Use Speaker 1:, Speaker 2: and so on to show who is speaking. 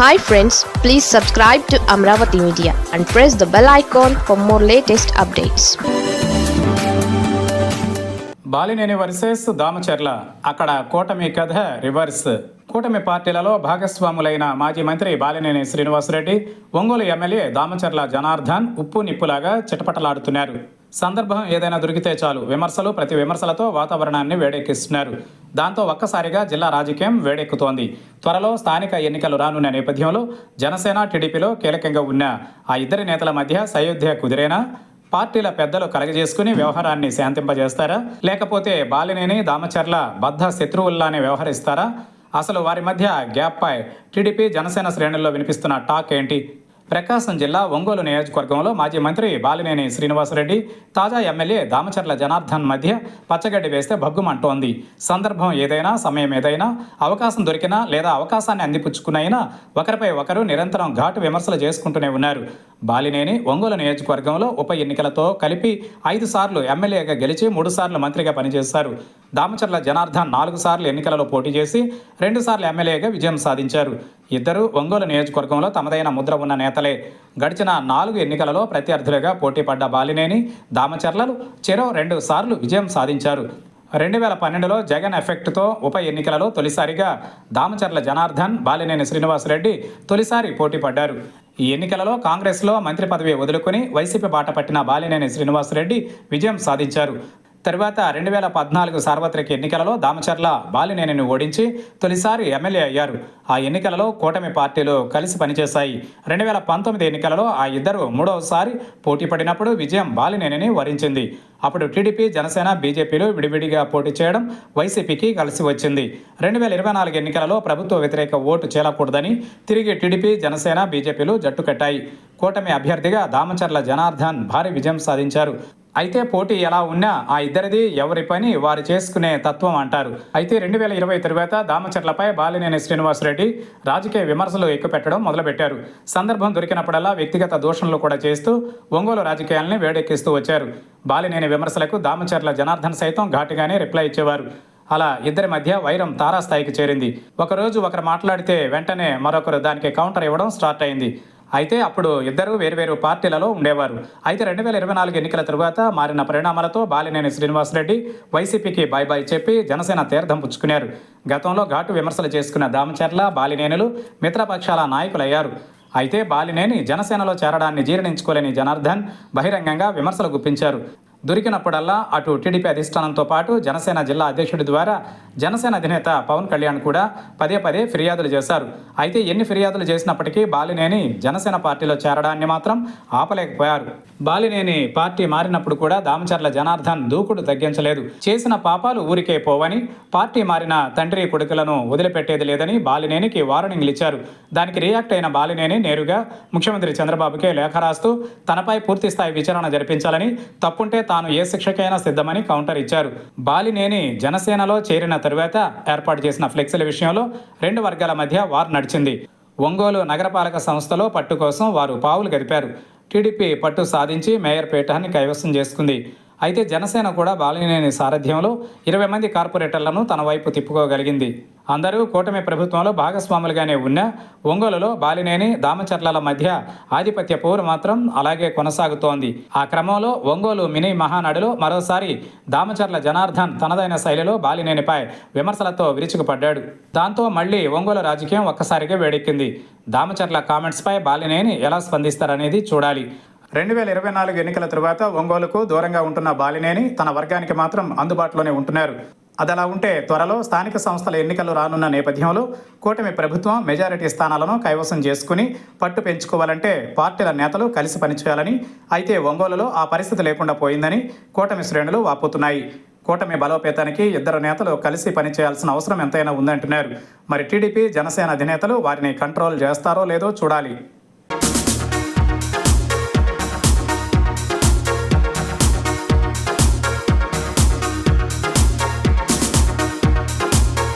Speaker 1: Hi friends please subscribe to Amaravati media and press the bell icon for more latest updates
Speaker 2: Balineni versus Damacharla అక్కడ కూటమి కథ reverse. కూటమి పార్టీలలో భాగస్వాములైన మాజీ మంత్రి బాలినేని శ్రీనివాసరెడ్డి ఒంగోలు ఎమ్మెల్యే దామచర్ల జనార్దన్ ఉప్పు నిప్పులాగా చిటపటలాడుతున్నారు. సందర్భం ఏదైనా దొరికితే చాలు. విమర్శలు ప్రతి విమర్శలతో వాతావరణాన్ని వేడెక్కిస్తున్నారు. దాంతో ఒక్కసారిగా జిల్లా రాజకీయం వేడెక్కుతోంది. త్వరలో స్థానిక ఎన్నికలు రానున్న నేపథ్యంలో జనసేన టీడీపీలో కీలకంగా ఉన్న ఆ ఇద్దరి నేతల మధ్య సయోధ్య కుదిరేనా? పార్టీల పెద్దలు కలగజేసుకుని వ్యవహారాన్ని శాంతింపజేస్తారా? లేకపోతే బాలినేని దామచర్ల బద్ధ శత్రువుల్లానే వ్యవహరిస్తారా? అసలు వారి మధ్య గ్యాప్పై టీడీపీ జనసేన శ్రేణుల్లో వినిపిస్తున్న టాక్ ఏంటి? ప్రకాశం జిల్లా ఒంగోలు నియోజకవర్గంలో మాజీ మంత్రి బాలినేని శ్రీనివాసరెడ్డి తాజా ఎమ్మెల్యే దామచర్ల జనార్దన్ మధ్య పచ్చగడ్డి వేస్తే భగ్గుమంటోంది. సందర్భం ఏదైనా సమయం ఏదైనా అవకాశం దొరికినా లేదా అవకాశాన్ని అందిపుచ్చుకునైనా ఒకరిపై ఒకరు నిరంతరం ఘాటు విమర్శలు చేసుకుంటూనే ఉన్నారు. బాలినేని ఒంగోలు నియోజకవర్గంలో ఉప ఎన్నికలతో కలిపి ఐదు సార్లు ఎమ్మెల్యేగా గెలిచి మూడు సార్లు మంత్రిగా పనిచేశారు. దామచర్ల జనార్దన్ నాలుగు సార్లు ఎన్నికలలో పోటీ చేసి రెండు సార్లు ఎమ్మెల్యేగా విజయం సాధించారు. ఇద్దరు ఒంగోలు నియోజకవర్గంలో తమదైన ముద్ర ఉన్న నేతలే. గడిచిన నాలుగు ఎన్నికలలో ప్రత్యర్థులుగా పోటీపడ్డ బాలినేని దామచర్లలు చెరో రెండు సార్లు విజయం సాధించారు. రెండు వేల పన్నెండులో జగన్ ఎఫెక్ట్తో ఉప ఎన్నికలలో తొలిసారిగా దామచర్ల జనార్దన్ బాలినేని శ్రీనివాసరెడ్డి తొలిసారి పోటీపడ్డారు ఈ ఎన్నికలలో కాంగ్రెస్లో మంత్రి పదవి వదులుకొని వైసీపీ బాట పట్టిన బాలినేని శ్రీనివాసరెడ్డి విజయం సాధించారు. తరువాత రెండు వేల పద్నాలుగు సార్వత్రిక ఎన్నికలలో దామచర్ల బాలినేనిని ఓడించి తొలిసారి ఎమ్మెల్యే అయ్యారు. ఆ ఎన్నికలలో కూటమి పార్టీలు కలిసి పనిచేశాయి. రెండు వేల పంతొమ్మిది ఎన్నికలలో ఆ ఇద్దరు మూడవసారి పోటీ పడినప్పుడు విజయం బాలినేనిని వరించింది. అప్పుడు టీడీపీ జనసేన బీజేపీలు విడివిడిగా పోటీ చేయడం వైసీపీకి కలిసి వచ్చింది. రెండు వేల ఇరవై నాలుగు ఎన్నికలలో ప్రభుత్వ వ్యతిరేక ఓటు చేలకూడదని తిరిగి టీడీపీ జనసేన బీజేపీలు జట్టు కట్టాయి. కూటమి అభ్యర్థిగా దామచర్ల జనార్దన్ భారీ విజయం సాధించారు. అయితే పోటీ ఎలా ఉన్నా ఆ ఇద్దరిది ఎవరి పని వారు చేసుకునే తత్వం అంటారు. అయితే రెండు వేల ఇరవై తరువాత దామచర్లపై బాలినేని శ్రీనివాసరెడ్డి రాజకీయ విమర్శలు ఎక్కుపెట్టడం మొదలుపెట్టారు. సందర్భం దొరికినప్పుడల్లా వ్యక్తిగత దోషణలు కూడా చేస్తూ ఒంగోలు రాజకీయాల్ని వేడెక్కిస్తూ వచ్చారు. బాలినేని విమర్శలకు దామచర్ల జనార్దన్ సైతం ఘాటుగానే రిప్లై ఇచ్చేవారు. అలా ఇద్దరి మధ్య వైరం తారాస్థాయికి చేరింది. ఒకరోజు ఒకరు మాట్లాడితే వెంటనే మరొకరు దానికి కౌంటర్ ఇవ్వడం స్టార్ట్ అయింది. అయితే అప్పుడు ఇద్దరు వేరువేరు పార్టీలలో ఉండేవారు. అయితే రెండు వేల ఇరవై నాలుగు ఎన్నికల తరువాత మారిన పరిణామాలతో బాలినేని శ్రీనివాసరెడ్డి వైసీపీకి బాయ్ బాయ్ చెప్పి జనసేన తీర్థం పుచ్చుకున్నారు. గతంలో ఘాటు విమర్శలు చేసుకున్న దామచర్ల బాలినేనులు మిత్రపక్షాల నాయకులయ్యారు. అయితే బాలినేని జనసేనలో చేరడాన్ని జీర్ణించుకోలేని జనార్దన్ బహిరంగంగా విమర్శలు గుప్పించారు. దొరికినప్పుడల్లా అటు టీడీపీ అధిష్టానంతో పాటు జనసేన జిల్లా అధ్యక్షుడి ద్వారా జనసేన అధినేత పవన్ కళ్యాణ్ కూడా పదే పదే ఫిర్యాదులు చేశారు. అయితే ఎన్ని ఫిర్యాదులు చేసినప్పటికీ బాలినేని జనసేన పార్టీలో చేరడాన్ని మాత్రం ఆపలేకపోయారు. బాలినేని పార్టీ మారినప్పుడు కూడా దామచర్ల జనార్దన్ దూకుడు తగ్గించలేదు. చేసిన పాపాలు ఊరికే పోవని పార్టీ మారిన తండ్రి కొడుకులను వదిలిపెట్టేది లేదని బాలినేనికి వార్నింగ్లు ఇచ్చారు. దానికి రియాక్ట్ అయిన బాలినేని నేరుగా ముఖ్యమంత్రి చంద్రబాబుకే లేఖ రాస్తూ తనపై పూర్తిస్థాయి విచారణ జరిపించాలని తప్పుంటే తాను ఏ శిక్షకైనా సిద్ధమని కౌంటర్ ఇచ్చారు. బాలినేని జనసేనలో చేరిన తరువాత ఏర్పాటు చేసిన ఫ్లెక్సీల విషయంలో రెండు వర్గాల మధ్య వార్ నడిచింది. ఒంగోలు నగరపాలక సంస్థలో పట్టు కోసం వారు పావులు గడిపారు టీడీపీ పట్టు సాధించి మేయర్ పీఠాన్ని కైవసం చేసుకుంది. అయితే జనసేన కూడా బాలినేని సారథ్యంలో ఇరవై మంది కార్పొరేటర్లను తన వైపు తిప్పుకోగలిగింది. అందరూ కూటమి ప్రభుత్వంలో భాగస్వాములుగానే ఉన్న ఒంగోలులో బాలినేని దామచర్లల మధ్య ఆధిపత్య పోరు మాత్రం అలాగే కొనసాగుతోంది. ఆ క్రమంలో ఒంగోలు మినీ మహానాడులో మరోసారి దామచర్ల జనార్దన్ తనదైన శైలిలో బాలినేనిపై విమర్శలతో విరుచుకుపడ్డాడు. దాంతో మళ్ళీ ఒంగోలు రాజకీయం ఒక్కసారిగా వేడెక్కింది. దామచర్ల కామెంట్స్పై బాలినేని ఎలా స్పందిస్తారనేది చూడాలి. రెండు వేల ఇరవై నాలుగు ఎన్నికల తరువాత ఒంగోలుకు దూరంగా ఉంటున్న బాలినేని తన వర్గానికి మాత్రం అందుబాటులోనే ఉంటున్నారు. అదలా ఉంటే త్వరలో స్థానిక సంస్థల ఎన్నికలు రానున్న నేపథ్యంలో కూటమి ప్రభుత్వం మెజారిటీ స్థానాలను కైవసం చేసుకుని పట్టు పెంచుకోవాలంటే పార్టీల నేతలు కలిసి పనిచేయాలని అయితే ఒంగోలులో ఆ పరిస్థితి లేకుండా పోయిందని కూటమి శ్రేణులు వాపోతున్నాయి. కూటమి బలోపేతానికి ఇద్దరు నేతలు కలిసి పనిచేయాల్సిన అవసరం ఎంతైనా ఉందంటున్నారు. మరి టీడీపీ జనసేన అధినేతలు వారిని కంట్రోల్ చేస్తారో లేదో చూడాలి.